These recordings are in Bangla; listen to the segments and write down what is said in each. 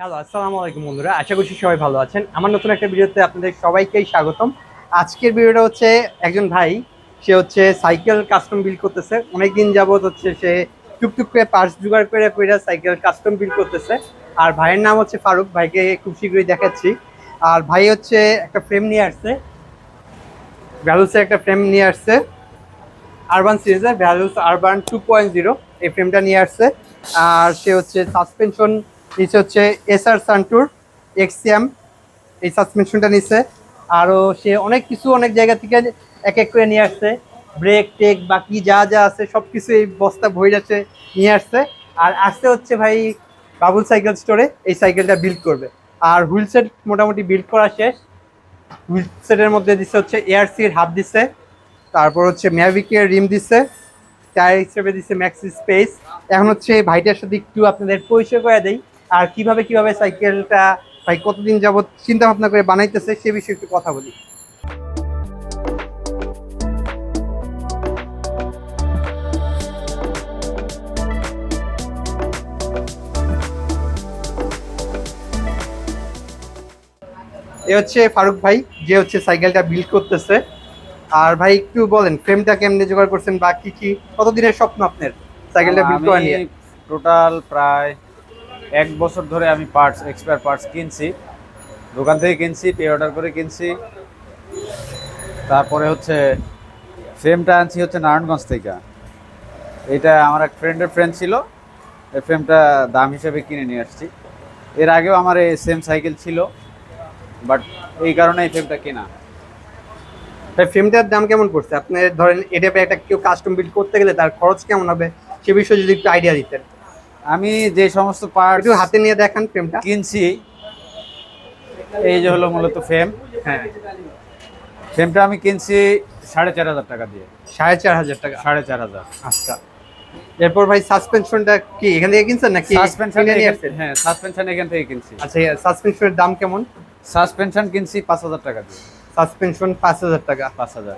হ্যালো আসসালামু আলাইকুম বন্ধুরা। আশা করছি সবাই ভালো আছেন। আমার নতুন একটা ভিডিওতে আপনাদের সবাইকেই স্বাগতম। আজকের ভিডিওটা হচ্ছে একজন ভাই, সে হচ্ছে সাইকেল কাস্টম বিল করতেছে। অনেকদিন যাবত হচ্ছে সে টুকটুক করে পার্স জোগাড় করে করে সাইকেল কাস্টম বিল করতেছে। আর ভাইয়ের নাম হচ্ছে ফারুক, ভাইকে খুব শীঘ্রই দেখাচ্ছি। আর ভাই হচ্ছে একটা ফ্রেম নিয়ে আসছে। ভ্যালুসের একটা ফ্রেম নিয়ে আসছে। আরবান সিরিজের values Urban two point zero এই ফ্রেমটা নিয়ে আসছে। আর সে হচ্ছে সাসপেনশন নিচে হচ্ছে এসআর সান্টুর এক্সিয়াম এই সাসপেনশনটা নিচ্ছে আরও সে অনেক কিছু অনেক জায়গা থেকে এক এক করে নিয়ে আসছে। ব্রেক টেক বাকি যা যা আছে সব কিছু এই বস্তা ভইরাছে নিয়ে আসছে। আর আসতে হচ্ছে ভাই বাবুল সাইকেল স্টোরে এই সাইকেলটা বিল্ড করবে। আর হুইল সেট মোটামুটি বিল্ড করা শেষ। হুইল সেটের মধ্যে দিচ্ছে হচ্ছে এআরসির হাফ দিচ্ছে তারপর হচ্ছে ম্যাভিকের রিম দিচ্ছে টায়ার হিসেবে দিচ্ছে ম্যাক্সি স্পেস এখন হচ্ছে ভাইটার সাথে একটু আপনাদের পরিচয় করে দেই। আর কীভাবে কীভাবে সাইকেলটা ভাই কতদিন যাবত চিন্তা ভাবনা করে বানাইতেছে সে বিষয়ে একটু কথা বলি। এ হচ্ছে ফারুক ভাই যে হচ্ছে সাইকেলটা বিল্ড করতেছে। আর ভাই একটু বলেন ফ্রেমটা কেমনে জোগাড় করছেন বা কি কি কতদিনের স্বপ্ন আপনার সাইকেলটা বিল্ড করা নিয়ে? টোটাল প্রায় এক বছর ধরে আমি পার্টস এক্সপায়ার পার্টস কিনছি। দোকান থেকে কিনছি পে অর্ডার করে কিনছি। তারপরে হচ্ছে ফ্রেমটা আনছি হচ্ছে নারায়ণগঞ্জ থেকে। এটা আমার এক ফ্রেন্ডের ফ্রেন্ড ছিল। এই ফ্রেমটা দাম হিসেবে কিনে নিয়ে আসছি। এর আগেও আমার এই সেম সাইকেল ছিল বাট এই কারণে এই ফ্রেমটা কেনা। ফ্রেমটার দাম কেমন পড়ছে? আপনি ধরেন এটা একটা কেউ কাস্টম বিল্ড করতে গেলে তার খরচ কেমন হবে? সে বিষয়ে যদি একটু আইডিয়া দিতেন। আমি যে সমস্ত পার্ট একটু হাতে নিয়ে দেখান ফ্রেমটা কিনছি এই যে হলো মূলত ফ্রেম হ্যাঁ। ফ্রেমটা আমি কিনছি সাড়ে চার হাজার টাকা দিয়ে। সাড়ে চার হাজার টাকা। সাড়ে চার হাজার। আচ্ছা। এরপর ভাই সাসপেনশনটা কি এখান থেকে কিনছেন নাকি সাসপেনশন? হ্যাঁ সাসপেনশন এখান থেকে কিনছি। আচ্ছা সাসপেনশনের দাম কেমন? সাসপেনশন কিনছি পাঁচ হাজার টাকা দিয়ে। সাসপেনশন পাঁচ হাজার টাকা। পাঁচ হাজার।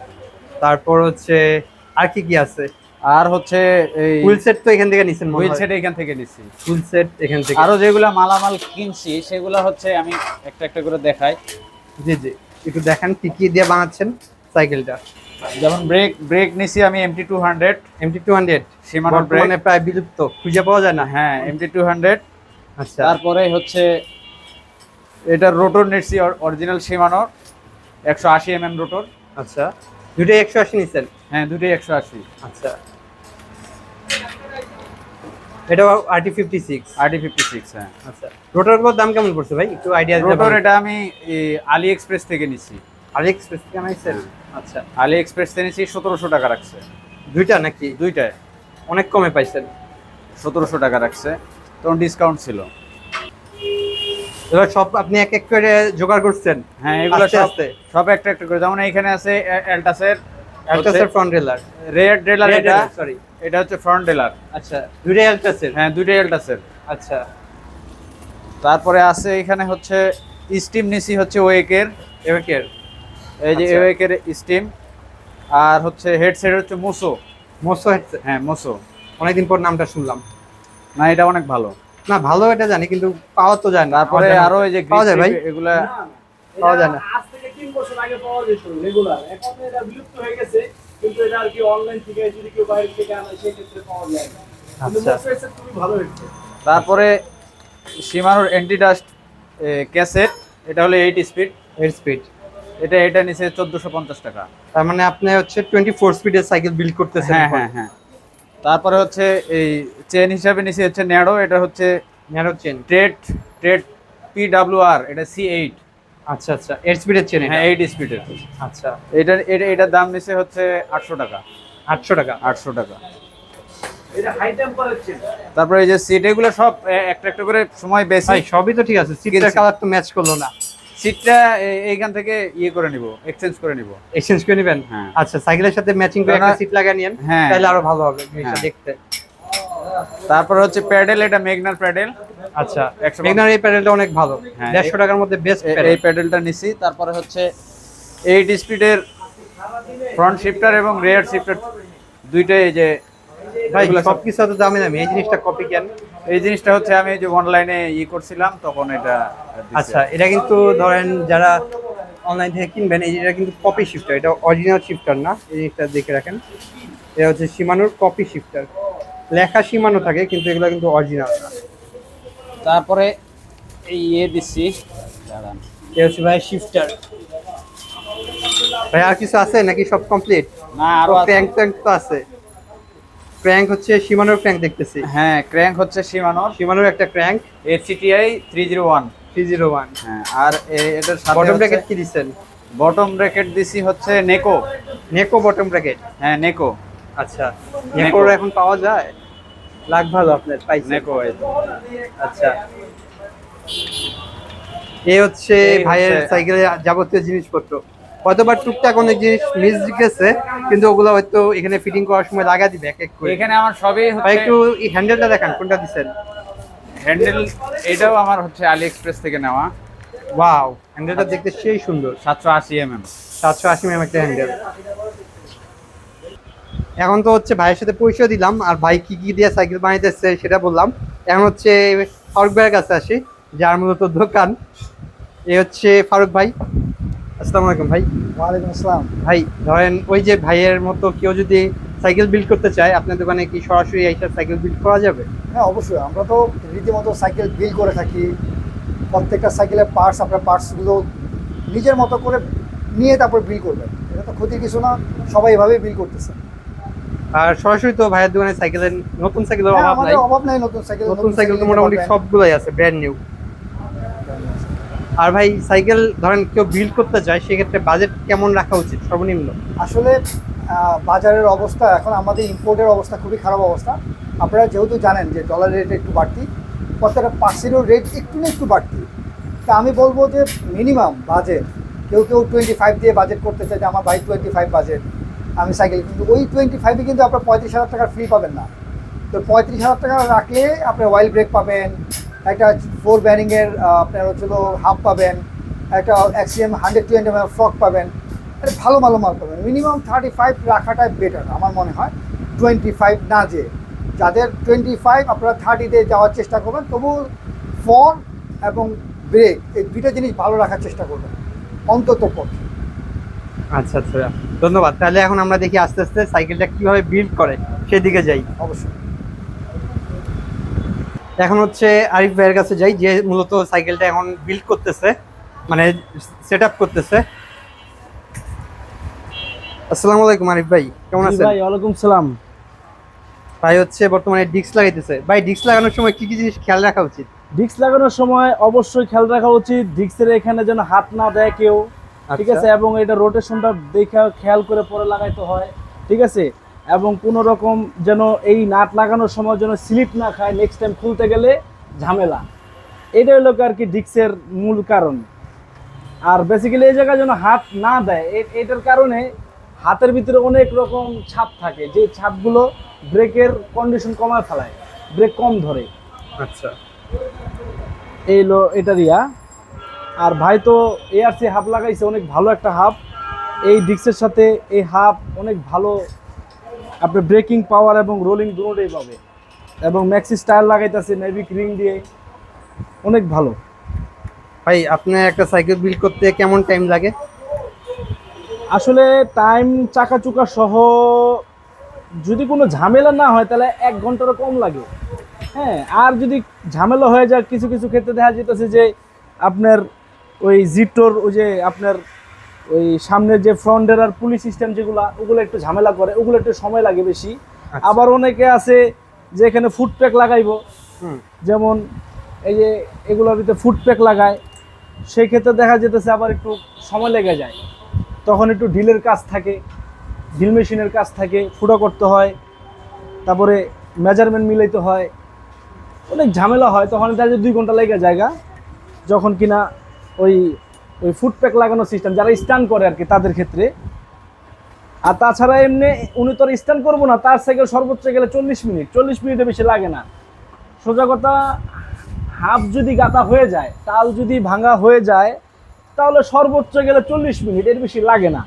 তারপর হচ্ছে আর কি কি আছে? আর হচ্ছে এই ফুল সেট তো এখান থেকে নিছেন হুইল সেট এখান থেকে নিচ্ছি ফুল সেট এখান থেকে। আরও যেগুলা মালামাল কিনছি সেগুলা হচ্ছে আমি একটা একটা করে দেখাই। জি জি। একটু দেখান কি কি দিয়ে বানাচ্ছেন সাইকেলটা। যেমন ব্রেক ব্রেক নিছি আমি MT two hundred MT two hundred সীমানোর brake বর্তমানে প্রায় বিলুপ্ত খুঁজে পাওয়া যায় না। হ্যাঁ এমটি টু হান্ড্রেড আচ্ছা। তারপরে হচ্ছে এটা রোটর নিচ্ছি অরিজিনাল সীমানোর। একশো আশি এম এম রোটর আচ্ছা। দুটোই একশো আশি নিচ্ছেন হ্যাঁ দুটোই একশো আশি। আচ্ছা। আরটি হ্যাঁ। আচ্ছা। রোটারগুলোর দাম কেমন পড়ছে ভাই? একটু আইডিয়া রোটর এটা আমি আলি এক্সপ্রেস থেকে নিচ্ছি আলি এক্সপ্রেস থেকে আনাইছেন আচ্ছা। আলি এক্সপ্রেস থেকে নিচ্ছি সতেরোশো টাকা রাখছে। দুইটা নাকি? দুইটায়। অনেক কমে পাইছেন। সতেরোশো টাকা রাখছে। তখন ডিসকাউন্ট ছিল। এবার সব আপনি এক এক করে জোগাড় করছেন? হ্যাঁ এগুলো সব সব একটা একটা করে। যেমন এইখানে আছে অ্যালটাসের অ্যালটাসের ফ্রন্ট রেলার রেড এটা। সরি এটা হচ্ছে ফ্রন্ট ডেলার আচ্ছা দুইটাই অ্যালটাসের হ্যাঁ দুইটাই অ্যালটাসের আচ্ছা। তারপরে আছে এখানে হচ্ছে স্টিম নিছি হচ্ছে ওয়েকের এবাকের এই যে আচ্ছা। ওয়েকের স্টিম আর হচ্ছে হেডসেট হচ্ছে মোসো মোসো হেডসে হ্যাঁ মোসো অনেকদিন পর নামটা শুনলাম। না এটা অনেক ভালো। না ভালো এটা জানি কিন্তু পাওয়া তো যায় না। তারপরে আরও এই যে পাওয়া যায় ভাই? এগুলা পাওয়া যায় না। আজ থেকে তিন বছর আগে পাওয়া যেত রেগুলার এখন এটা বিলুপ্ত হয়ে গেছে। কিন্তু এটা আর কি অনলাইন থেকে যদি কেউ বাইরে থেকে আনে সেক্ষেত্রে পাওয়া যায় না। কিন্তু আচ্ছা। খুবই ভালো হয়েছে। তারপরে সীমানোর অ্যান্টি ডাস্ট ক্যাসেট এটা হলো এইট স্পিড এর স্পিড এটা এটা নিচে চোদ্দোশো পঞ্চাশ টাকা। তার মানে আপনি হচ্ছে টোয়েন্টি ফোর স্পিডের সাইকেল বিল্ড করতেছেন হ্যাঁ হ্যাঁ হ্যাঁ। তারপরে হচ্ছে এই চেন হিসাবে নিচে হচ্ছে ন্যাড়ো এটা হচ্ছে narrow chain trade trade P W আর এটা সি এইট আচ্ছা আচ্ছা। এর স্পিডের চেন হ্যাঁ এইট স্পিডের আচ্ছা। এটা এটা এটার দাম নিচে হচ্ছে আটশো টাকা। আটশো টাকা? আটশো টাকা। এটা হাই টেম্পারেচার তারপরে এই যে সিট এগুলো সব একটা একটা করে সময় বেশি সবই তো ঠিক আছে। সিটের কালার তো ম্যাচ করল না। সিটটা এইখান থেকে ইয়ে করে নিব এক্সচেঞ্জ করে নিব। এক্সচেঞ্জ করে নেবেন? হ্যাঁ। আচ্ছা সাইকেলের সাথে ম্যাচিং করে একটা সিট লাগিয়ে হ্যাঁ। তাহলে আরও ভালো হবে জিনিসটা হ্যাঁ। দেখতে। তারপরে হচ্ছে প্যাডেল এটা মেগনার প্যাডেল। আচ্ছা 100 মেগনার এই প্যাডেলটা অনেক ভালো। হ্যাঁ, দেড়শো টাকার মধ্যে বেস্ট এই প্যাডেলটা নিছি। তারপরে হচ্ছে এইট স্পিডের ফ্রন্ট শিফটার এবং রেয়ার শিফটার দুইটাই এই যে ভাই সব- সবকিছু তো দামি দামি এই জিনিসটা কপি কেন? এই জিনিসটা হচ্ছে আমি যে অনলাইনে ই করছিলাম তখন এটা আচ্ছা এটা কিন্তু ধরেন যারা অনলাইন থেকে কিনবেন এই এটা কিন্তু কপি শিফটার এটা অরিজিনাল শিফটার না এই জিনিসটা দেখে রাখেন। এটা হচ্ছে সীমানোর কপি শিফটার লেখা সীমানো থাকে কিন্তু এগুলো কিন্তু অরিজিনাল না। তারপরে এই ইয়ে দিচ্ছি। দাঁড়ান। এটা হচ্ছে ভাই শিফটার ভাই আর কিছু আছে নাকি সব কমপ্লিট না আরও। ক্র্যাঙ্ক ট্যাঙ্ক তো আছে। ক্র্যাঙ্ক হচ্ছে সীমানোর ক্র্যাঙ্ক দেখতেছি। হ্যাঁ ক্র্যাঙ্ক হচ্ছে সীমানোর। সীমানোর একটা crank A C T I three zero one three zero one হ্যাঁ আর এ- এটার সাথে বটম ব্র্যাকেট কি দিচ্ছেন? বটম ব্র্যাকেট দিছি হচ্ছে নেকো নেকো বটম ব্র্যাকেট হ্যাঁ নেকো আচ্ছা নেকোর এখন পাওয়া যায়? লাখ ভালো আপনার পাইছেন নেকো আচ্ছা। এই হচ্ছে ভাইয়ের সাইকেলে যাবতীয় জিনিসপত্র। হয়তোবা টুকটাক অনেক জিনিস মিস গেছে কিন্তু ওগুলো হয়তো এখানে ফিটিং করার সময় লাগা দিবে এক এক করে। এখানে আমার সবই হচ্ছে একটু এই হ্যান্ডেলটা দেখান কোনটা দিচ্ছেন? হ্যান্ডেল এটাও আমার হচ্ছে আলি এক্সপ্রেস থেকে নেওয়া। ওয়াও হ্যান্ডেলটা দেখতে সেই সুন্দর। সাতশো আশি এম এম সাতশো আশি এম একটা হ্যান্ডেল এখন তো হচ্ছে ভাইয়ের সাথে পরিচয় দিলাম আর ভাই কি কি দিয়ে সাইকেল বানাইতেছে সেটা বললাম। এখন হচ্ছে ফারুক ভাইয়ের কাছে আসি যার মূলত দোকান। এ হচ্ছে ফারুক ভাই। আসসালামু আলাইকুম ভাই। ওয়ালাইকুম আসসালাম। ভাই ধরেন ওই যে ভাইয়ের মতো কেউ যদি সাইকেল বিল্ড করতে চায় আপনার দোকানে কি সরাসরি এসে সাইকেল বিল্ড করা যাবে? হ্যাঁ অবশ্যই। আমরা তো রীতিমতো সাইকেল বিল করে থাকি। প্রত্যেকটা সাইকেলের পার্টস আপনার পার্টসগুলো নিজের মতো করে নিয়ে তারপর বিল করবেন। এটা তো ক্ষতির কিছু না সবাই এভাবেই বিল করতেছে। আর সরাসরি তো ভাইয়ের দোকানে সাইকেলের নতুন সাইকেলের হ্যাঁ, অভাব নাই। অভাব নাই নতুন সাইকেল নতুন সাইকেল তো মোটামুটি। সবগুলোই আছে ব্র্যান্ড নিউ আর ভাই সাইকেল ধরেন কেউ বিল্ড করতে চায় সেক্ষেত্রে বাজেট কেমন রাখা উচিত? সর্বনিম্ন। আসলে বাজারের অবস্থা এখন আমাদের ইম্পোর্টের অবস্থা খুবই খারাপ অবস্থা। আপনারা যেহেতু জানেন যে ডলার রেট একটু বাড়তি প্রত্যেকটা পার্সেরও রেট একটু না একটু বাড়তি। তা আমি বলব যে মিনিমাম বাজেট কেউ কেউ টোয়েন্টি ফাইভ দিয়ে বাজেট করতে চায় যে আমার ভাই টোয়েন্টি ফাইভ বাজেট আমি সাইকেল কিন্তু ওই টোয়েন্টি ফাইভে কিন্তু আপনার পঁয়ত্রিশ হাজার টাকার ফ্রি পাবেন না। তো পঁয়ত্রিশ হাজার টাকা রাখলে আপনি অয়েল ব্রেক পাবেন, একটা ফোর ব্যারিংয়ের আপনার হচ্ছিল হাফ পাবেন, একটা X C M hundred twenty M fork পাবেন। ভালো ভালো মাল পাবেন। মিনিমাম থার্টি ফাইভ রাখাটাই বেটার আমার মনে হয়। টোয়েন্টি ফাইভ না যে। যাদের টোয়েন্টি ফাইভ আপনারা থার্টিতে যাওয়ার চেষ্টা করবেন, তবু ফোন এবং ব্রেক এই দুইটা জিনিস ভালো রাখার চেষ্টা করবেন। অন্তত পক্ষে। আচ্ছা আচ্ছা। ধন্যবাদ। তাহলে এখন আমরা দেখি আস্তে আস্তে সাইকেলটা কীভাবে বিল্ড করে সেদিকে যাই। অবশ্যই। এখন হচ্ছে আরিফ ভাইয়ের কাছে যাই যে মূলত সাইকেলটা এখন বিল্ড করতেছে মানে সেট আপ করতেছে। আসসালামু আলাইকুম আরিফ ভাই কেমন আছেন? ভাই ওয়ালাইকুম সালাম। ভাই হচ্ছে বর্তমানে ডিস্ক লাগাইতেছে। ভাই ডিস্ক লাগানোর সময় কি কি জিনিস খেয়াল রাখা উচিত? ডিস্ক লাগানোর সময় অবশ্যই খেয়াল রাখা উচিত। ডিস্কের এখানে যেন হাত না দেয় কেউ। ঠিক আচ্ছা। আছে? এবং এটা রোটেশনটা দেখে খেয়াল করে পরে লাগাইতে হয় ঠিক আছে? এবং কোনো রকম যেন এই নাট লাগানোর সময় যেন স্লিপ না খায় নেক্সট টাইম খুলতে গেলে ঝামেলা। এটা হলো আর কি ডিক্সের মূল কারণ। আর বেসিক্যালি এই জায়গায় যেন হাত না দেয় এটার কারণে হাতের ভিতরে অনেক রকম ছাপ থাকে যে ছাপগুলো ব্রেকের কন্ডিশন কমায় ফেলায় ব্রেক কম ধরে। আচ্ছা। এই লো এটা রিয়া আর ভাই তো এআরসি হাফ লাগাইছে অনেক ভালো একটা হাফ। এই ডিক্সের সাথে এই হাফ অনেক ভালো আপনার ব্রেকিং পাওয়ার এবং রোলিং দুটোই পাবে। এবং ম্যাক্সি স্টাইল লাগাইতেছে নেভিক রিং দিয়ে। অনেক ভালো। ভাই আপনার একটা সাইকেল বিল্ড করতে কেমন টাইম লাগে? আসলে টাইম চাকা চুকা সহ যদি কোনো ঝামেলা না হয় তাহলে এক ঘন্টারও কম লাগে। হ্যাঁ আর যদি ঝামেলা হয়ে যায় কিছু কিছু ক্ষেত্রে দেখা যেতেছে যে আপনার ওই জিটোর ওই যে আপনার ওই সামনের যে ফ্রন্টের আর পুলিশ সিস্টেম যেগুলো ওগুলো একটু ঝামেলা করে ওগুলো একটু সময় লাগে বেশি। আচ্ছা। আবার অনেকে আছে যে এখানে ফুড প্যাক লাগাইবো। যেমন এই যে এগুলোর ভিতরে ফুড প্যাক লাগায় সেই ক্ষেত্রে দেখা যেতেছে আবার একটু সময় লেগে যায়। তখন একটু ঢিলের কাজ থাকে ঢিল মেশিনের কাজ থাকে ফুটো করতে হয় তারপরে মেজারমেন্ট মিলাইতে হয়। অনেক ঝামেলা হয় তখন দেখা যায় দুই ঘণ্টা লেগে জায়গা যখন কিনা ওই ওই ফুড প্যাক লাগানোর সিস্টেম যারা স্টান করে আর কি তাদের ক্ষেত্রে। আর তাছাড়া এমনি উনি তো স্টান করব না তার সাইকেল সর্বোচ্চ গেলে চল্লিশ মিনিট। চল্লিশ মিনিটে বেশি লাগে না। সোজা কথা হাফ যদি গাতা হয়ে যায় তাল যদি ভাঙা হয়ে যায় তাহলে সর্বোচ্চ গেলে চল্লিশ মিনিট এর বেশি লাগে না।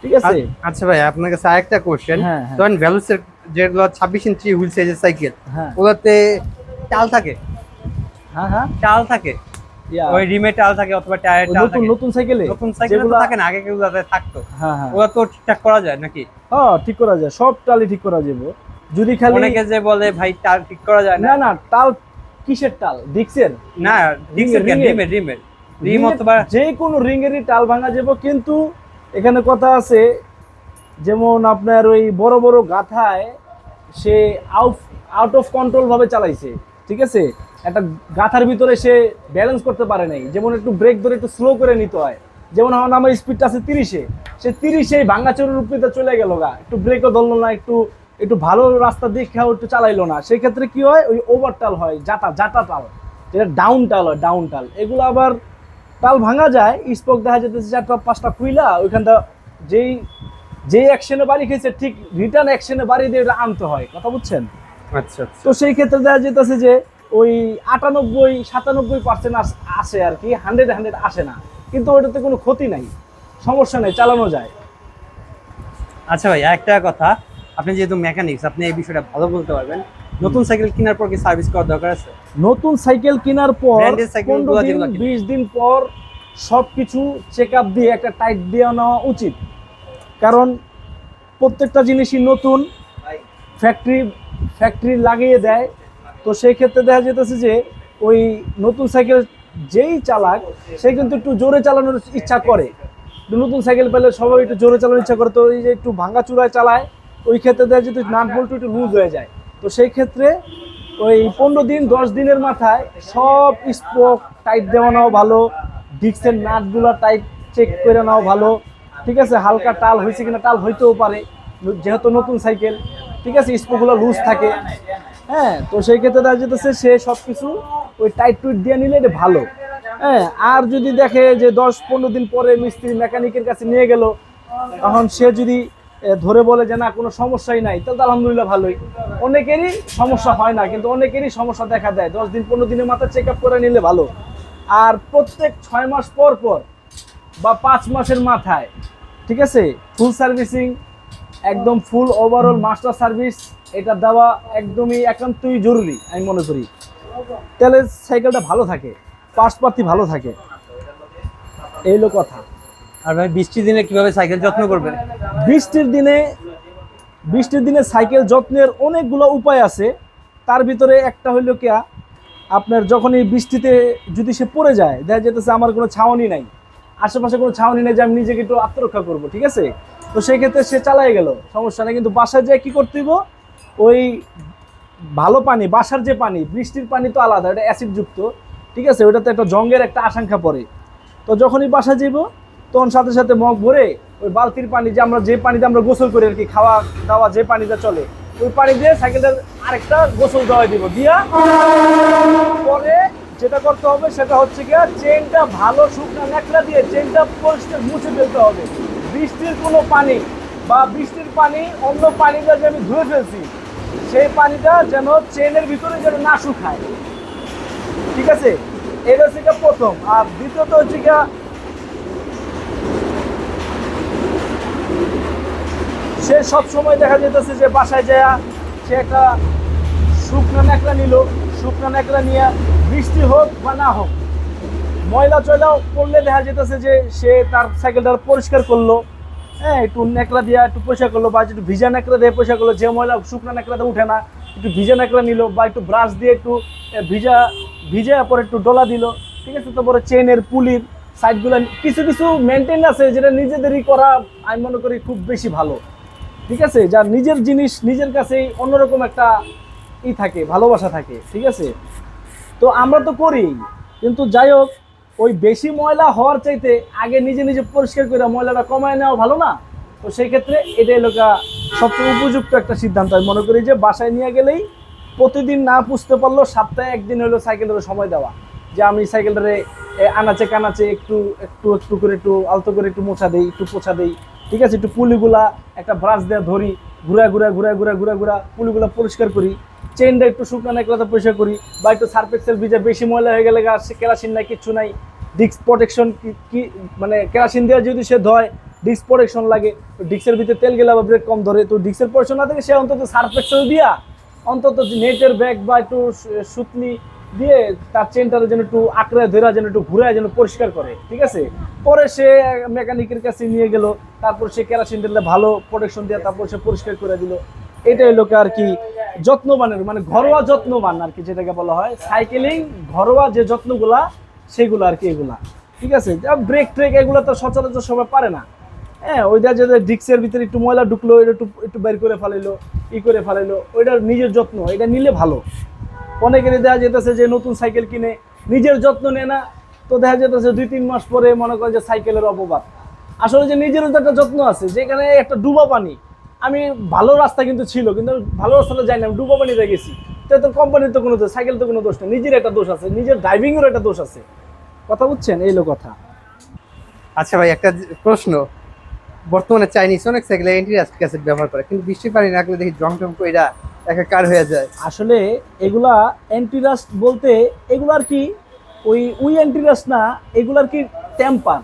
ঠিক আছে? আচ্ছা ভাই আপনার কাছে আরেকটা কোশ্চেন হ্যাঁ। ধরেন ভ্যালুসের যেগুলো ছাব্বিশ ইঞ্চি হুইল সাইজের সাইকেল হ্যাঁ। ওগুলোতে টাল থাকে? হ্যাঁ হ্যাঁ। টাল থাকে. ওই রিমে টাল থাকে অথবা টায়ার টাল নতুন থাকে। নতুন সাইকেলে নতুন সাইকেল থাকে না আগে কেগুলোতে থাকতো। হ্যাঁ হ্যাঁ। তো ঠিকঠাক করা যায় নাকি? হ্যাঁ ঠিক করা যায়। সব ঠিক করা যাবে যদি খালি অনেকে যে বলে ভাই টাল ঠিক করা যায় না। না টাল কিসের টাল? ডিক্সের না ডিক্সের কেন? রিংয়ের। রিমের রিমের রিম অথবা যে কোনো রিংয়েরই টাল ভাঙা যাব কিন্তু এখানে কথা আছে যেমন আপনার ওই বড় বড় গাথায় সে আউট আউট অফ কন্ট্রোল ভাবে চালাইছে। ঠিক আছে? একটা গাথার ভিতরে সে ব্যালেন্স করতে পারে নাই। যেমন একটু ব্রেক ধরে একটু স্লো করে নিতে হয়। যেমন এখন আমার স্পিডটা আছে তিরিশে। সে তিরিশে ভাঙাচোরের উপরে চলে গেল গা। একটু ব্রেকও ধরলো না একটু একটু ভালো রাস্তা দেখেও একটু চালাইলো না। সেই ক্ষেত্রে কি হয়? ওই ওভারটাল হয় জাটা জাটা টাল যেটা ডাউন টাল হয় ডাউন টাল এগুলো আবার টাল ভাঙা যায় স্পোক দেখা যেতেছে চারটা পাঁচটা খুইলা ওইখানটা যেই যেই অ্যাকশনে বাড়ি খেয়েছে ঠিক রিটার্ন অ্যাকশনে বাড়ি দিয়ে ওটা আনতে হয়। কথা বুঝছেন? আচ্ছা আচ্ছা। তো সেই ক্ষেত্রে দেখা যেতেছে যে ওই আটানব্বই সাতানব্বই পার্সেন্ট আসে আর কি হান্ড্রেড হান্ড্রেড আসে না। কিন্তু ওটাতে কোনো ক্ষতি নাই। সমস্যা নেই চালানো যায়। আচ্ছা ভাই একটা কথা। আপনি যেহেতু মেকানিক্স আপনি এই বিষয়টা ভালো বলতে পারবেন। নতুন সাইকেল কেনার পর কি সার্ভিস করার দরকার আছে? নতুন সাইকেল কেনার পর পনেরো দিন বিশ দিন পর সব কিছু চেক আপ দিয়ে একটা টাইট দিয়ে নেওয়া উচিত। কারণ প্রত্যেকটা জিনিসই নতুন। ফ্যাক্টরি ফ্যাক্টরি লাগিয়ে দেয়। তো সেই ক্ষেত্রে দেখা যেতেছে যে ওই নতুন সাইকেল যেই চালাক, সে কিন্তু একটু জোরে চালানোর ইচ্ছা করে। নতুন সাইকেল পেলে সবাই একটু জোরে চালানোর ইচ্ছা করে। তো এই যে একটু ভাঙা চূড়ায় চালায়, ওই ক্ষেত্রে দেখা যেত নাট বল্টু একটু লুজ হয়ে যায়। তো সেই ক্ষেত্রে ওই পনেরো দিন, দশ দিনের মাথায় সব স্পোক টাইট দেওয়া নেওয়া ভালো, ডিক্সের নাটগুলো টাইট চেক করে নেওয়া ভালো। ঠিক আছে, হালকা টাল হয়েছে কিনা টাল হইতেও পারে, যেহেতু নতুন সাইকেল। ঠিক আছে, স্পোকগুলো লুজ থাকে। হ্যাঁ তো সেই ক্ষেত্রে দেখা যেতেছে সে সব কিছু ওই টাইট টুইট দিয়ে নিলে এটা ভালো। হ্যাঁ আর যদি দেখে যে দশ পনেরো দিন পরে মিস্ত্রি মেকানিকের কাছে নিয়ে গেল, তখন সে যদি ধরে বলে যে না, কোনো সমস্যাই নাই, তাহলে তো আলহামদুলিল্লাহ ভালোই। অনেকেরই সমস্যা হয় না, কিন্তু অনেকেরই সমস্যা দেখা দেয়। দশ দিন পনেরো দিনের মাথায় চেক আপ করে নিলে ভালো। আর প্রত্যেক ছয় মাস পর পর বা পাঁচ মাসের মাথায়, ঠিক আছে? ফুল সার্ভিসিং একদম ফুল ওভারঅল মাস্টার সার্ভিস এটা দেওয়া একদমই একান্তই জরুরি আমি মনে করি। তাহলে সাইকেলটা ভালো থাকে পার্টসপাতি ভালো থাকে। এই হলো কথা। আর ভাই বৃষ্টির দিনে কীভাবে সাইকেল যত্ন করবেন? বৃষ্টির দিনে বৃষ্টির দিনে সাইকেল যত্নের অনেকগুলো উপায় আছে। তার ভিতরে একটা হইল কি আপনার যখন এই বৃষ্টিতে যদি সে পড়ে যায় দেখা যেতেছে আমার কোনো ছাউনি নাই। আশেপাশে কোনো ছাউনি নেই যে আমি নিজেকে একটু আত্মরক্ষা করব ঠিক আছে? তো সেই ক্ষেত্রে সে চালাই গেল। সমস্যা নেই, কিন্তু বাসায় যেয়ে কী করতে হইব? ওই ভালো পানি, বাসার যে পানি, বৃষ্টির পানি তো আলাদা, এটা অ্যাসিডযুক্ত, ঠিক আছে? ওটাতে একটা জঙ্গের একটা আশঙ্কা পড়ে। তো যখনই বাসা যাব তখন সাথে সাথে মগ ভরে ওই বালতির পানি যে আমরা, যে পানিতে আমরা গোসল করি আর কি, খাওয়া দাওয়া যে পানিটা চলে, ওই পানি দিয়ে সাইকেলটার আরেকটা গোসল দেওয়া দিব। দিয়া পরে যেটা করতে হবে, সেটা হচ্ছে গিয়া চেনটা ভালো শুকনো ন্যাকড়া দিয়ে চেনটা পরিষ্কার মুছে ফেলতে হবে। বৃষ্টির কোনো পানি বা বৃষ্টির পানি, অন্য পানিটা যে আমি ধুয়ে ফেলছি, সেই পানিটা যেন চেনের ভিতরে যেন না শুকায়। ঠিক আছে? এটা হচ্ছে প্রথম। আর দ্বিতীয়ত হচ্ছে সে সব সময় দেখা যেতেছে যে বাসায় যায়, সে একটা শুকনো ন্যাকড়া নিল, শুকনো ন্যাকড়া নিয়ে বৃষ্টি হোক বা না হোক ময়লা চয়লা করলে দেখা যেতেছে যে সে তার সাইকেলটা পরিষ্কার করল। হ্যাঁ একটু ন্যাকড়া দিয়ে একটু পয়সা করল বা একটু ভিজা ন্যাকড়া দিয়ে পয়সা করল, যে ময়লা শুকনো ন্যাকড়াতে উঠে না, একটু ভিজা ন্যাকড়া নিল বা একটু ব্রাশ দিয়ে একটু ভিজা ভিজা পরে একটু ডলা দিল। ঠিক আছে তারপরে চেনের পুলির সাইডগুলো কিছু কিছু মেনটেন আছে যেটা নিজেদেরই করা আমি মনে করি খুব বেশি ভালো। ঠিক আছে যার নিজের জিনিস নিজের কাছেই অন্যরকম একটা ই থাকে, ভালোবাসা থাকে। ঠিক আছে, তো আমরা তো করি, কিন্তু যাই হোক ওই বেশি ময়লা হওয়ার চাইতে আগে নিজে নিজে পরিষ্কার করে ময়লাটা কমায় নেওয়া ভালো না? তো সেই ক্ষেত্রে এটাই লোকা সবচেয়ে উপযুক্ত একটা সিদ্ধান্ত। আমি মনে করি যে বাসায় নিয়ে গেলেই প্রতিদিন না পুষতে পারলেও সপ্তাহে একদিন হলো সাইকেলের সময় দেওয়া। যে আমি সাইকেলটারে আনাচে কানাচে একটু একটু একটু করে একটু আলতো করে একটু মোছা দেই, একটু পোছা দেই। ঠিক আছে? একটু পুলিগুলা একটা ব্রাশ দিয়ে ধরি, ঘুরা ঘুরা ঘুরা ঘুরা ঘুরা ঘুরা, পুলিগুলা পরিষ্কার করি। চেনটা একটু শুকনো নেকলাতে পরিষ্কার করি বা একটু সার্ফেক্সেল ভিজে বেশি ময়লা হয়ে গেলে গা সে কেরাসিন নাই, কিচ্ছু নাই। ডিস্ক প্রোটেকশন কি মানে কেরাসিন দিয়ে যদি সে ধয় ডিস্ক প্রোটেকশন লাগে ডিস্কের ভিতরে তেল গেলে আবার ব্রেক কম ধরে। তো ডিস্কের প্রোটেকশন না থাকে সে অন্তত সার্ফ এক্সেল দিয়া, অন্তত নেটের ব্যাগ বা একটু সু- সুতলি দিয়ে তার চেনটা যেন একটু আঁকড়ে ধরে যেন একটু ঘুরে যেন পরিষ্কার করে, ঠিক আছে? পরে সে মেকানিকের কাছে নিয়ে গেল, তারপর সে কেরাসিন দিলে ভালো প্রোটেকশন দিয়ে তারপর সে পরিষ্কার করে দিল। এটাই লোকে আর কি যত্নবানের মানে ঘরোয়া যত্নবান আর কি যেটাকে বলা হয়। সাইকেলিং ঘরোয়া যে যত্নগুলা, সেগুলো আর কি এগুলা। ঠিক আছে? ব্রেক ট্রেক এগুলো তো সচরাচর সবাই পারে না। হ্যাঁ ওইটা যে ডিক্সের ভিতরে একটু ময়লা ঢুকলো এটা একটু একটু বের করে ফেলাইলো, ই করে ফেলাইলো ওইটার নিজের যত্ন, এটা নিলে ভালো। অনেকেরই দেখা যেতেছে যে নতুন সাইকেল কিনে নিজের যত্ন নেয় না, তো দেখা যেতেছে দুই, তিন মাস পরে মনে করে যে সাইকেলের অপবাদ। আসলে যে নিজেরও তো একটা যত্ন আছে, যেখানে একটা ডুবা পানি আমি ভালো রাস্তা কিন্তু ছিল কিন্তু ভালো রাস্তাটা যাই না ডুবা পানিতে গেছি। তো তো কোম্পানির তো কোনো দোষ সাইকেল তো কোনো দোষ নেই নিজের একটা দোষ আছে নিজের ড্রাইভিংয়েরও একটা দোষ আছে। কথা বুঝছেন? এই লো কথা। আচ্ছা ভাই একটা প্রশ্ন। বর্তমানে চাইনিজ অনেক সাইকেলে অ্যান্টিরাস্ট ক্যাসেট ব্যবহার করে কিন্তু বৃষ্টি পানি না দেখি জং টং কইরা একাকার হয়ে যায়। আসলে এগুলা অ্যান্টিরাস্ট বলতে এগুলো আর কি ওই উই অ্যান্টিরাস্ট না এগুলো আর কি টেম্পার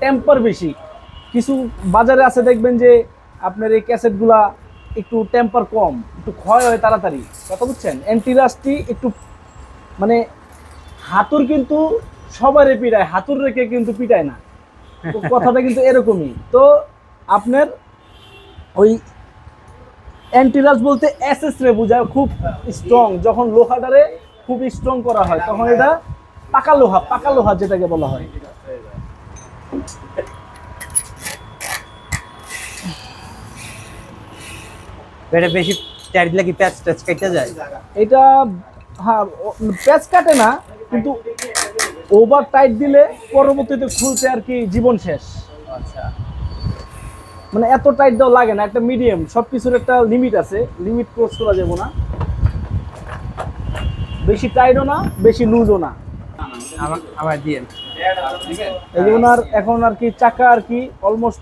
টেম্পার বেশি। কিছু বাজারে আছে দেখবেন যে আপনার এই ক্যাসেটগুলা একটু টেম্পার কম, একটু ক্ষয় হয় তাড়াতাড়ি। কথা বুঝছেন? অ্যান্টিরাস্টটি একটু মানে হাতুর কিন্তু সবারই পিটায় হাতুর রেখে কিন্তু পিটায় না। কথাটা কিন্তু এরকমই। তো আপনার ওই অ্যান্টিরাস বলতে এসএস রে বোঝায় খুব স্ট্রং যখন লোহাটারে খুব স্ট্রং করা হয়, তখন এটা পাকা লোহা পাকা লোহা যেটাকে বলা হয়। এটা বেশি দিলে কি প্যাচ ট্যাচ কেটে যায়। এটা হ্যাঁ প্যাচ কাটে না কিন্তু ওভার টাইট দিলে পরবর্তীতে খুলতে আর কি জীবন শেষ। আচ্ছা। মানে এত টাইট দাও লাগে না একটা মিডিয়াম সব কিছুর একটা লিমিট আছে লিমিট ক্রস করা যাবে না। বেশি টাইটও না বেশি লুজও না। আমার আমার দিয়ে। এই যে ওনার এখন আর কি চাকা আর কি অলমোস্ট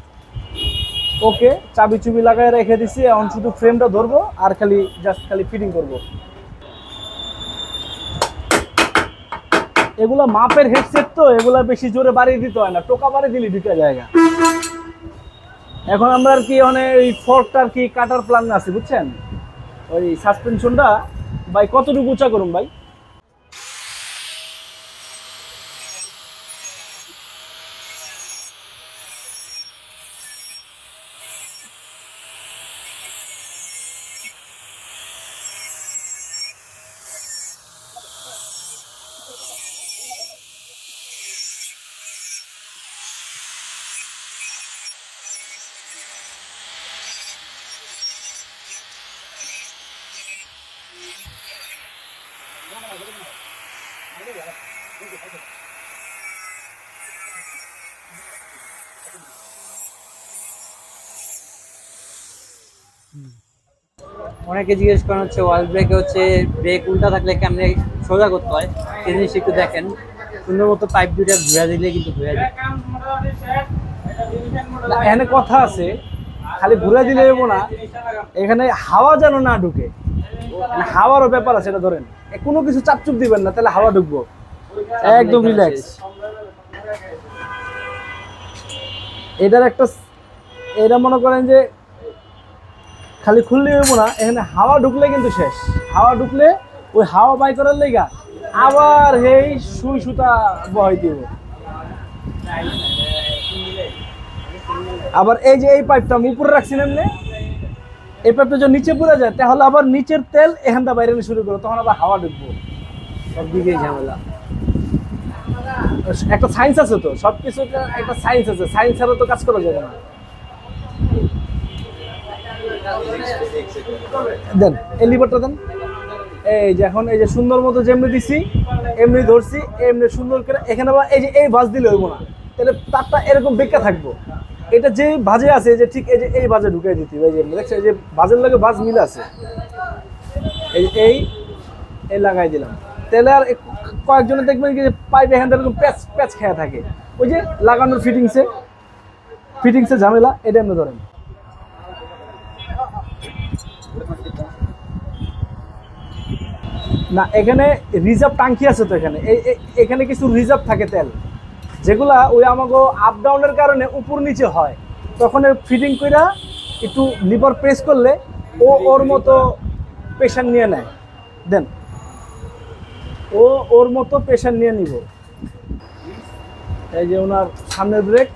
ওকে চাবি চুবি লাগায় রেখে দিছি, এখন শুধু ফ্রেমটা ধরবো আর খালি জাস্ট খালি ফিটিং করব। এগুলা মাপের হেডসেট তো, এগুলা বেশি জোরে বাড়িয়ে দিতে হয় না, টোকা বাড়িয়ে দিলে দুটা জায়গা। এখন আমরা আর কি মানে ওই ফর্কটা আর কি কাটার প্ল্যান আছে, বুঝছেন? ওই সাসপেনশনটা ভাই কতটুকু উঁচা করুন ভাই? অনেকে জিজ্ঞেস করেন হচ্ছে ওয়াল ব্রেকে হচ্ছে ব্রেক উল্টা থাকলে কেমনে সোজা করতে হয়, সেই জিনিস একটু দেখেন। সুন্দর মতো পাইপ দুইটা ঘুরে দিলে কিন্তু ঘুরে যায়। এখানে কথা আছে, খালি ঘুরে দিলে হইবো না, এখানে হাওয়া যেন না ঢুকে। মানে হাওয়ারও ব্যাপার আছে, এটা ধরেন। কোনো কিছু চাপচুপ দিবেন না, তাহলে হাওয়া ঢুকবো। একদম রিল্যাক্স এটার একটা এটা মনে করেন যে খালি খুললে হইব না এখানে হাওয়া ঢুকলে কিন্তু শেষ। হাওয়া ঢুকলে ওই হাওয়া বাই করার লেগা আবার হেই সুই সুতা বহাই দিব। আবার এই যে এই পাইপটা আমি উপরে রাখছি এমনি এই পাইপটা যদি নিচে পড়ে যায় তাহলে আবার নিচের তেল এখানটা বাইরে শুরু করো তখন আবার হাওয়া ঢুকবো। সব দিকেই ঝামেলা। একটা সায়েন্স আছে তো সব কিছু একটা সায়েন্স আছে সায়েন্স ছাড়া তো কাজ করা যাবে না। দেন এই লিভারটা দেন। এই যে এখন এই যে সুন্দর মতো যেমনি দিছি এমনি ধরছি এমনি সুন্দর করে। এখানে আবার এই যে এই ভাঁজ দিলে হইব না। তাহলে তারটা এরকম বেঁকা থাকব। এটা যে ভাজে আছে যে ঠিক এই যে এই ভাজে ঢুকাই দিতে হবে, এই যে যে ভাজের লাগে ভাজ মিল আছে। এই এই এই লাগাই দিলাম। তাহলে আর কয়েকজনে দেখবেন যে পাইপ এখান এরকম প্যাচ প্যাচ খেয়া থাকে। ওই যে লাগানোর ফিটিংসে ফিটিংসে ঝামেলা এটা এমনি ধরেন। না, এখানে রিজার্ভ টাঙ্কি আছে তো এখানে। এখানে কিছু রিজার্ভ থাকে তেল। যেগুলা ওই আমাকে আপ ডাউনের কারণে উপর নিচে হয়। তখন ফিটিং কইরা একটু লিভার প্রেস করলে ও ওর মতো প্রেশার নিয়ে নেয়। দেন। ও ওর মতো প্রেশার নিয়ে নিব। এই যে ওনার সামনের ব্রেক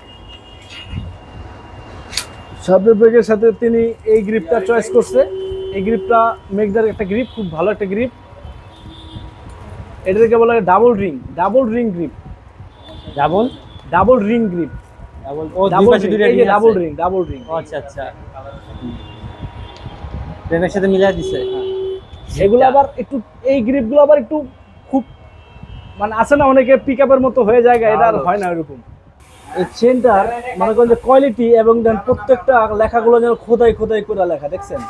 সামনের ব্রেকের সাথে তিনি এই গ্রিপটা চয়েস করছে। এই গ্রিপটা মেঘদার একটা গ্রিপ খুব ভালো একটা গ্রিপ এটাকে বলা হয় double ring double ring grip double double ring grip double ও ডাবল এই যে ডাবল রিং ডাবল রিং আচ্ছা আচ্ছা। ফ্রেমের সাথে মিলাই দিছে? এগুলো আবার একটু এই গ্রিপগুলো আবার একটু খুব মানে আছে না অনেকে পিক আপের মতো হয়ে যায় এটা আর হয় না এরকম। এই চেনটার মনে করেন যে কোয়ালিটি এবং দেন প্রত্যেকটা লেখাগুলো যেন খোদাই খোদাই করে লেখা দেখছেন?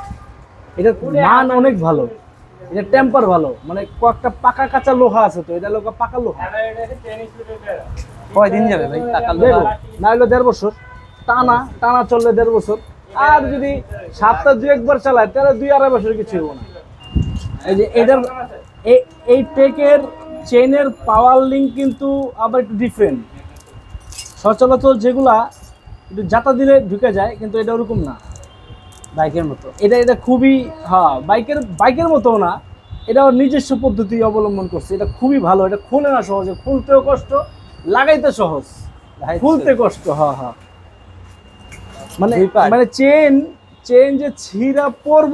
এটার মান অনেক ভালো। এটা টেম্পার ভালো। মানে কয়েকটা পাকা কাঁচা লোহা আছে তো এটা লোকা পাকা লোহা। কয়দিন যাবে ভাই? টাকা দেখো না হলো দেড় বছর। টানা টানা চললে দেড় বছর। আর যদি সাতটা দুই একবার চালায় তাহলে দুই আড়াই বছর কিছু হব না। এই যে এটার এই- এই টেকের চেনের পাওয়ার লিঙ্ক কিন্তু আবার একটু ডিফারেন্ট সচরাচর যেগুলা একটু জাতা দিলে ঢুকে যায় কিন্তু এটা ওরকম না। বাইকের মতো। এটা এটা খুবই হ্যাঁ বাইকের বাইকের মতো না এটা ওর নিজস্ব পদ্ধতি অবলম্বন করছে। এটা খুবই ভালো এটা খুলে না সহজে খুলতেও কষ্ট লাগাইতে সহজ। খুলতে কষ্ট হ্যাঁ হ্যাঁ। মানে মানে চেন চেন যে ছিঁড়া পড়ব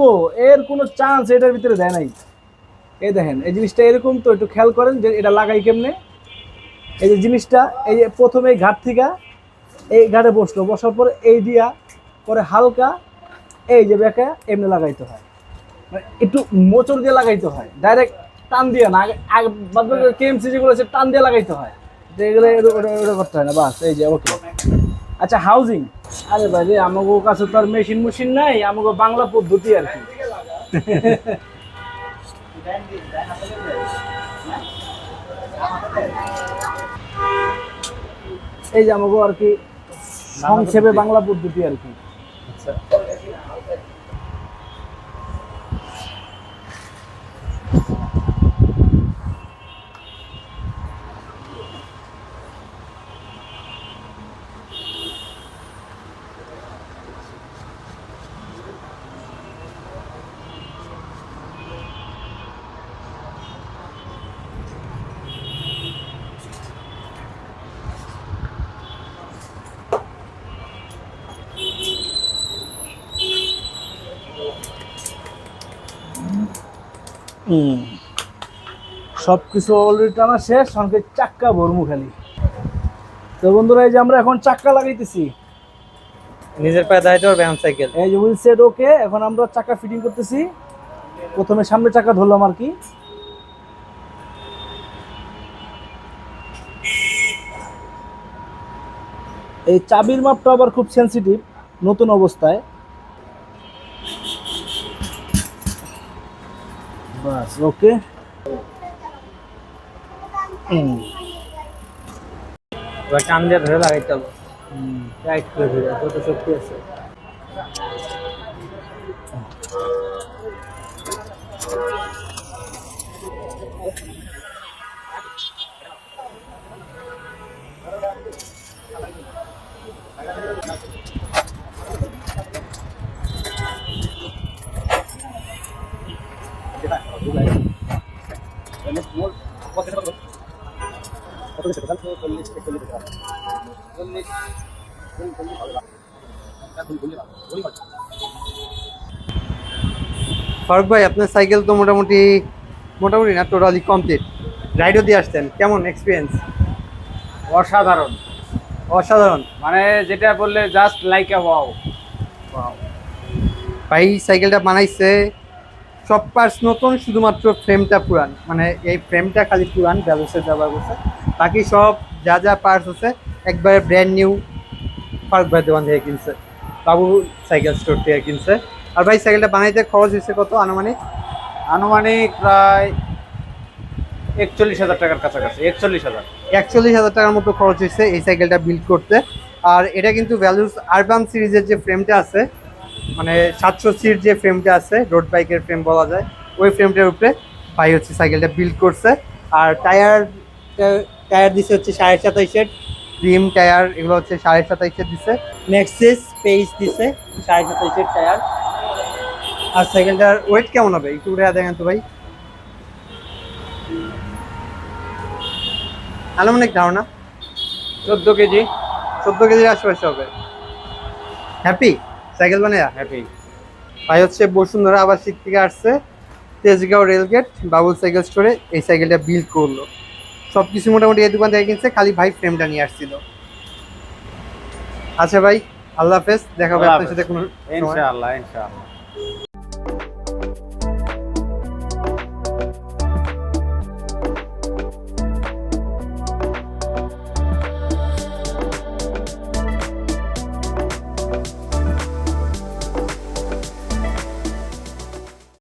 এর কোনো চান্স এটার ভিতরে দেয় নাই। এই দেখেন এই জিনিসটা এরকম তো একটু খেয়াল করেন যে এটা লাগাই কেমনে? এই যে জিনিসটা এই যে প্রথমে ঘাট থেকে এই ঘাটে বসল বসার পরে এই দিয়া পরে হালকা এই যে ব্যাকে এমনি লাগাইতে হয়। মানে একটু মোচড় দিয়ে লাগাইতে হয়। ডাইরেক্ট টান দিয়ে না আগে বাদ কেএমসি যেগুলো আছে টান দিয়ে লাগাইতে হয়। এগুলো ওটা ওটা করতে হয় না বাস এই যে ওকে আচ্ছা হাউজিং আরে ভাই রে আমাকে কাছে তো আর মেশিন মেশিন নাই আমাকে বাংলা পদ্ধতি আর কি। এই যে আমাকে আর কি সংক্ষেপে বাংলা পদ্ধতি আর কি। আচ্ছা। সব কিছু অলরেডি টানা শেষ সঙ্গে চাক্কা ভরমু খালি। তো বন্ধুরা এই যে আমরা এখন চাক্কা লাগাইতেছি। নিজের পায়ে দাঁড়াইতে পারবে এখন সাইকেল এই যে হুইল সেট ওকে এখন আমরা চাকা ফিটিং করতেছি। প্রথমে সামনে চাকা ধরলাম আর কি। এই চাবির মাপটা আবার খুব সেনসিটিভ নতুন অবস্থায়। বাস ওকে এবার টান দিয়ে ধরে লাগাইতে হবে টাইট করে ধরে যত শক্তি আছে ফারুক ভাই আপনার সাইকেল তো মোটামুটি মোটামুটি না টোটালি কমপ্লিট রাইডও দিয়ে আসছেন কেমন এক্সপিরিয়েন্স অসাধারণ। অসাধারণ। মানে যেটা বললে জাস্ট লাইক আ ওয়াও ভাই সাইকেলটা বানাইছে সব পার্টস নতুন শুধুমাত্র ফ্রেমটা পুরান। মানে এই ফ্রেমটা খালি পুরান ব্যবস্থা ব্যবহার করছে। বাকি সব যা যা পার্টস আছে একবারে ব্র্যান্ড নিউ ফারুক ভাই দোকান থেকে কিনছে। বাবু সাইকেল স্টোর থেকে কিনছে। আর ভাই সাইকেলটা বানাইতে খরচ হয়েছে কত আনুমানিক? আনুমানিক প্রায় একচল্লিশ হাজার টাকার কাছাকাছি একচল্লিশ হাজার। একচল্লিশ হাজার টাকার মতো খরচ হয়েছে এই সাইকেলটা বিল্ড করতে। আর এটা কিন্তু ভ্যালুস আরবান সিরিজের যে ফ্রেমটা আছে মানে সাতশো সির যে ফ্রেমটা আছে রোড বাইকের ফ্রেম বলা যায় ওই ফ্রেমটার উপরে ভাই হচ্ছে সাইকেলটা বিল্ড করছে। আর টায়ার টায়ার দিছে হচ্ছে সাড়ে সাতাইশের। রিম টায়ার এগুলো হচ্ছে সাড়ে সাতাইশের দিছে। নেক্সিস পেজ দিছে সাড়ে সাতাইশের টায়ার আর সাইকেলটার ওয়েট কেমন হবে? একটু উঠে দেখেন তো ভাই। আনুমানিক ধারণা? চোদ্দ কেজি। চোদ্দ কেজির আশেপাশে হবে। হ্যাপি সাইকেল বানিয়ে? হ্যাপি ভাই হচ্ছে বসুন্ধরা আবাসিক থেকে আসছে তেজগাঁও রেলগেট বাবুল সাইকেল স্টোরে এই সাইকেলটা বিল্ড করল। সব কিছু মোটামুটি এই দোকান থেকে কিনছে খালি ভাই ফ্রেমটা নিয়ে আসছিল। আচ্ছা ভাই আল্লাহ হাফেজ দেখা হবে আপনার সাথে কোনো ইনশাআল্লাহ ইনশাআল্লাহ।